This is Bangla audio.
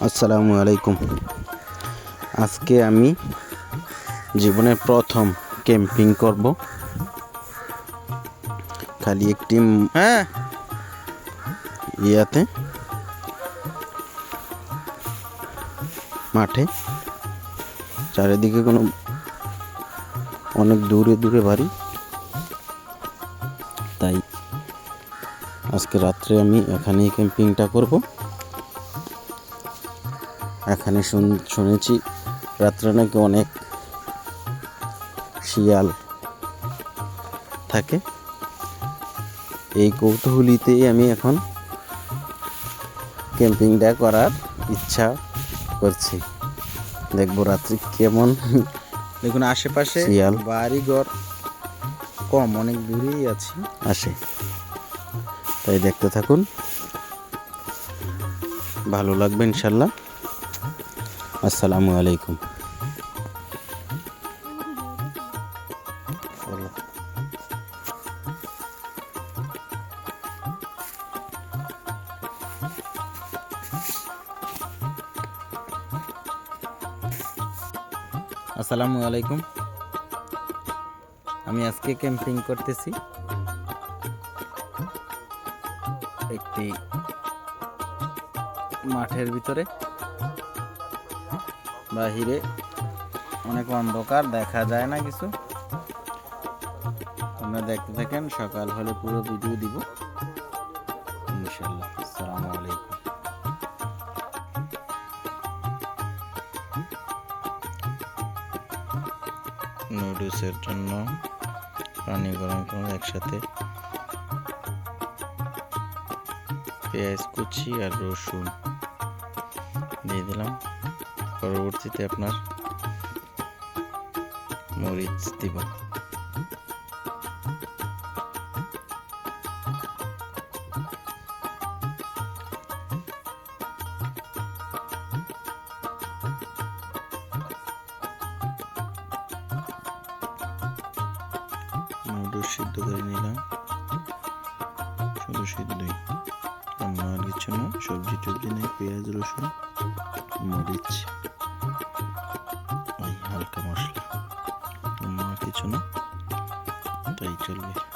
আসসালামু আলাইকুম। আজকে আমি জীবনের প্রথম ক্যাম্পিং করব। খালি একটি হ্যাঁ। ইয়াতে মাঠে। চারিদিকে কোনো অনেক দূরে দূরে বাড়ি। তাই আজকে রাত্রে আমি এখানেই ক্যাম্পিংটা করব। এখানে শুন- শুনেছি রাত্রে নাকি অনেক শিয়াল থাকে। এই কৌতূহলীতেই আমি এখন ক্যাম্পিংটা করার ইচ্ছা করছি। দেখব রাত্রি কেমন দেখুন আশেপাশে শিয়াল। বাড়ি ঘর কম অনেক দূরেই আছি। আসে। তাই দেখতে থাকুন। ভালো লাগবে ইনশাল্লাহ। আসসালামু আলাইকুম। আসসালামু আলাইকুম। আমি আজকে ক্যাম্পিং করতেছি। একটি মাঠের ভিতরে। বাহিরে। অনেক অন্ধকার, দেখা যায় না কিছু। আপনারা দেখতে থাকেন, সকাল হলে পুরো ভিডিও দিব। ইনশাল্লাহ আসসালামু আলাইকুম। নুডলসের জন্য পানি গরম করে একসাথে পেঁয়াজ কুচি আর রসুন দিয়ে দিলাম। পরবর্তীতে আপনার মরিচ দিব। নুডলস সিদ্ধ করে নিলাম। শুধু সিদ্ধই। আর কিছু না, সবজি টবজি নেই, পেঁয়াজ, রসুন। মরিচ হালকা মশলা। কিছু না। তাই চলবে।